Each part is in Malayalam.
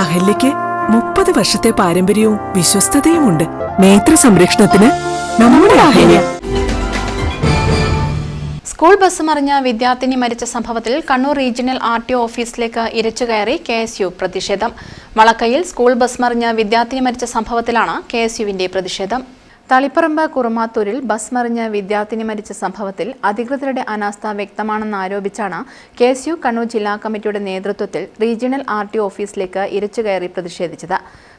അഹല്യയ്ക്ക് മുപ്പത് വർഷത്തെ പാരമ്പര്യവും വിശ്വസ്തതയുമുണ്ട്. നേത്ര സംരക്ഷണത്തിന് നമ്മുടെ അഹല്യ. സ്കൂൾ ബസ് മറിഞ്ഞ വിദ്യാർത്ഥിനി മരിച്ച സംഭവത്തിൽ Kannur regional R T O ഓഫീസിലേക്ക് ഇരച്ചുകയറി കെ എസ് യു പ്രതിഷേധം. വളക്കയിൽ സ്കൂൾ ബസ് മറിഞ്ഞ വിദ്യാർത്ഥിനി മരിച്ച സംഭവത്തിലാണ് കെ എസ് യുവിന്റെ പ്രതിഷേധം. തളിപ്പറമ്പ് കുറുമാത്തൂരിൽ ബസ് മറിഞ്ഞ് വിദ്യാർത്ഥിനി മരിച്ച സംഭവത്തിൽ അധികൃതരുടെ അനാസ്ഥ വ്യക്തമാണെന്നാരോപിച്ചാണ് കെ എസ് യു കണ്ണൂർ ജില്ലാ കമ്മിറ്റിയുടെ നേതൃത്വത്തിൽ റീജിയണൽ ആർ ടി ഓഫീസിലേക്ക് ഇരച്ചുകയറി പ്രതിഷേധിച്ചത്.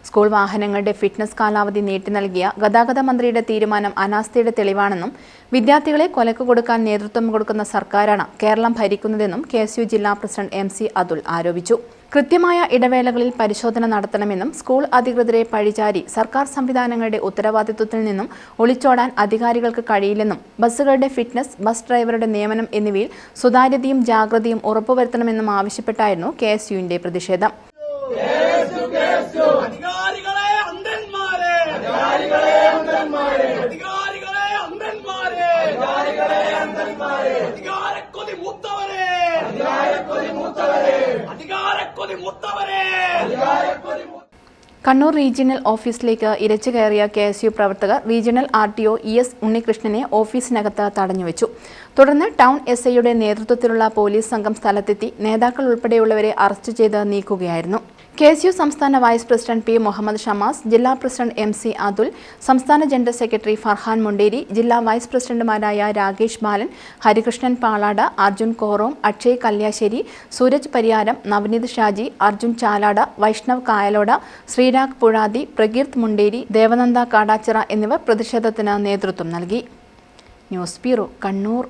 സ്കൂൾ വാഹനങ്ങളുടെ ഫിറ്റ്നസ് കാലാവധി നീട്ടി നൽകിയ ഗതാഗത മന്ത്രിയുടെ തീരുമാനം അനാസ്ഥയുടെ തെളിവാണെന്നും വിദ്യാർത്ഥികളെ കൊലക്ക് കൊടുക്കാൻ നേതൃത്വം കൊടുക്കുന്ന സർക്കാരാണ് കേരളം ഭരിക്കുന്നതെന്നും കെ ജില്ലാ പ്രസിഡന്റ് എം സി അതുൽ ആരോപിച്ചു. കൃത്യമായ ഇടവേളകളിൽ പരിശോധന നടത്തണമെന്നും സ്കൂൾ അധികൃതരെ പഴിചാരി സർക്കാർ സംവിധാനങ്ങളുടെ ഉത്തരവാദിത്വത്തിൽ നിന്നും ഒളിച്ചോടാൻ അധികാരികൾക്ക് കഴിയില്ലെന്നും ബസ്സുകളുടെ ഫിറ്റ്നസ് ബസ് ഡ്രൈവറുടെ നിയമനം എന്നിവയിൽ സുതാര്യതയും ജാഗ്രതയും ഉറപ്പുവരുത്തണമെന്നും ആവശ്യപ്പെട്ടായിരുന്നു കെ എസ് യുവിന്റെ പ്രതിഷേധം. അധികാരികളെ അന്ധന്മാരെ അധികാരികളെ അന്ധന്മാരെ അധികാരികളെ അന്ധന്മാരെ അധികാരികളെ അന്ധന്മാരെ അധികാരക്കൊതി മൂത്തവരെ അധികാരക്കൊതി മൂത്തവരെ അധികാരക്കൊതി മൂത്തവരെ കണ്ണൂർ റീജിയണൽ ഓഫീസിലേക്ക് ഇരച്ചു കയറിയ കെ എസ് യു പ്രവർത്തകർ regional R T O E S ഉണ്ണികൃഷ്ണനെ ഓഫീസിനകത്ത് തടഞ്ഞുവെച്ചു. തുടർന്ന് ടൗൺ എസ് ഐയുടെ നേതൃത്വത്തിലുള്ള പോലീസ് സംഘം സ്ഥലത്തെത്തി നേതാക്കൾ ഉൾപ്പെടെയുള്ളവരെ അറസ്റ്റ് ചെയ്ത് നീക്കുകയായിരുന്നു. കെ എസ് യു സംസ്ഥാന vice president P Muhammad Shamas ജില്ലാ പ്രസിഡന്റ് എം സി അതുൽ സംസ്ഥാന ജനറൽ സെക്രട്ടറി ഫർഹാൻ മുണ്ടേരി ജില്ലാ വൈസ് പ്രസിഡന്റുമാരായ രാകേഷ് ബാലൻ ഹരികൃഷ്ണൻ പാളാട അർജുൻ കോറോം അക്ഷയ് കല്യാശ്ശേരി സൂരജ് പരിയാരം നവനീത് ഷാജി അർജുൻ ചാലാട വൈഷ്ണവ് കായലോട് ശ്രീരാഗ് പുഴാതി പ്രകീർത്ത് മുണ്ടേരി ദേവനന്ദ കാടാച്ചിറ എന്നിവർ പ്രതിഷേധത്തിന് നേതൃത്വം നൽകി. News bureau Kannur.